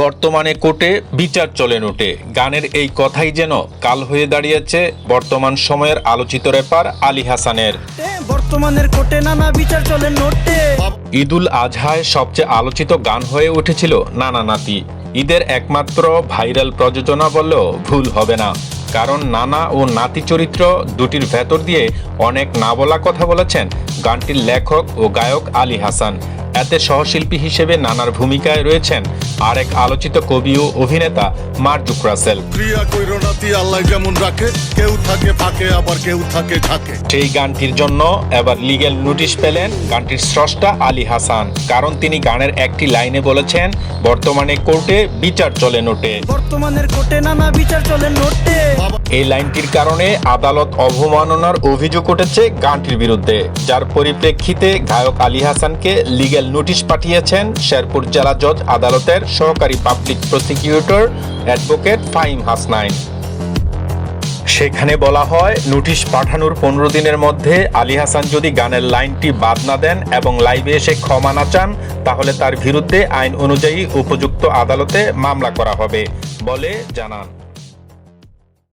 বর্তমানে কোর্টে বিচার চলে নোটে। গানের এই কথাই যেন কাল হয়ে দাঁড়িয়েছে বর্তমান সময়ের আলোচিত রেপার আলী হাসানের। বর্তমানের কোটে নানা বিচার চলে নোটে। ঈদুল আজহায় সবচেয়ে আলোচিত গান হয়ে উঠেছিল নানা নাতি। ঈদের একমাত্র ভাইরাল প্রযোজনা বললেও ভুল হবে না। কারণ নানা ও নাতি চরিত্র দুটির ভেতর দিয়ে অনেক না বলা কথা বলেছেন গানটির লেখক ও গায়ক আলী হাসান। এতে সহশিল্পী হিসেবে নানার ভূমিকায় রয়েছেন আরেক আলোচিত কবি ও অভিনেতা মার্জুক রাসেল। ক্রিয়া আল্লাহ যেমন রাখে কেউ থাকে ফাঁকে আবার কেউ থাকে ঝাঁকে। সেই গানটির জন্য এবার লিগ্যাল নোটিশ পেলেন গানটির স্রষ্টা আলী হাসান কারণ তিনি গানের একটি লাইনে বলেছেন বর্তমানে কোর্টে বিচার চলে নোটে। বর্তমানের কোর্টে নানা বিচার চলে নোটে। এই লাইনটির কারণে আদালত অবমাননার অভিযোগ উঠেছে গানটির বিরুদ্ধে। যার পরিপ্রেক্ষিতে গায়ক আলী হাসানকে লিগ্যাল নোটিশ পাঠিয়েছেন শেরপুর জেলা জজ আদালতের সহকারী public prosecutor advocate Fahim Hasnain. সেখানে বলা হয়, নোটিশ পাঠানোর পনেরো দিনের মধ্যে আলী হাসান যদি গানের লাইনটি বাদ না দেন এবং লাইভে এসে ক্ষমা না চান, তাহলে তার বিরুদ্ধে আইন অনুযায়ী উপযুক্ত আদালতে মামলা করা হবে বলে জানান।